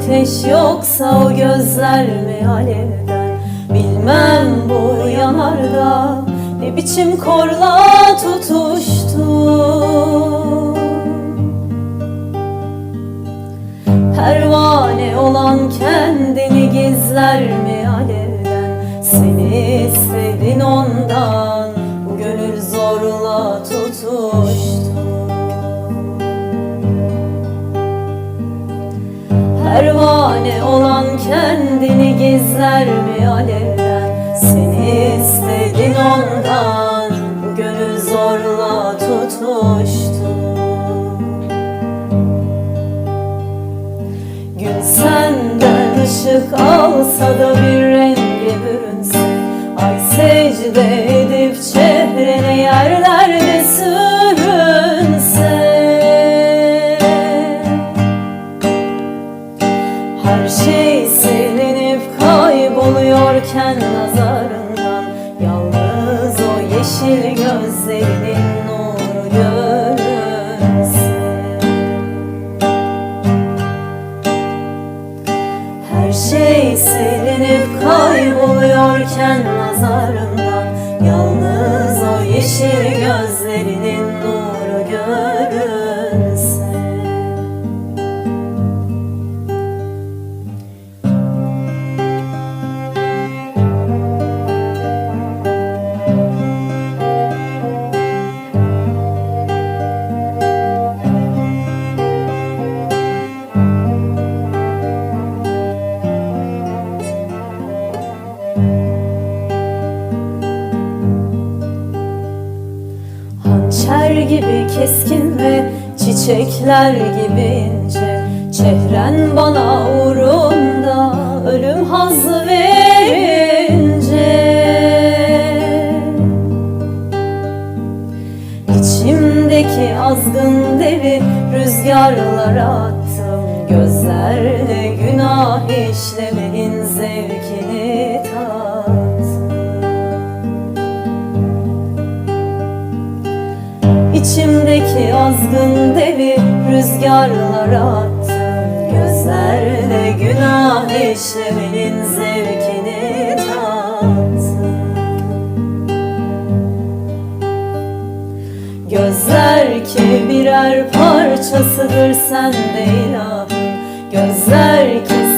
ateş yoksa o gözler mi alevden? Bilmem bu yanarda ne biçim korla tutuştu. Pervane olan kendini gizler mi alevden? Seni istedin ondan bu gönül zorla tutuştu Pervane olan kendini gizler mi alevden Seni istedin ondan gönül zorla tutuştu Gün senden ışık alsa da bir renge bürünse şey silinip kayboluyorken nazarından Yalnız o yeşil gözlerinin Hançer gibi keskin ve çiçekler gibi ince. Çehren bana uğrunda ölüm hazzı verince. İçimdeki azgın devi rüzgarlara attım. Gözlerle günah işlemenin zevkini İçimdeki azgın devi rüzgarlara attım Gözlerle günah işlemenin zevkini tattım Gözler ki birer parçasıdır sende ilahım Gözler ki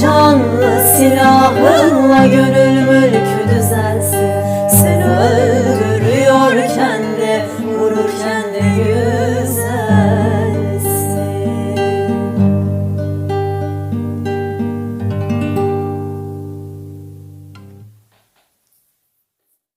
şanlı silahınla gönül mülkü düzensiz.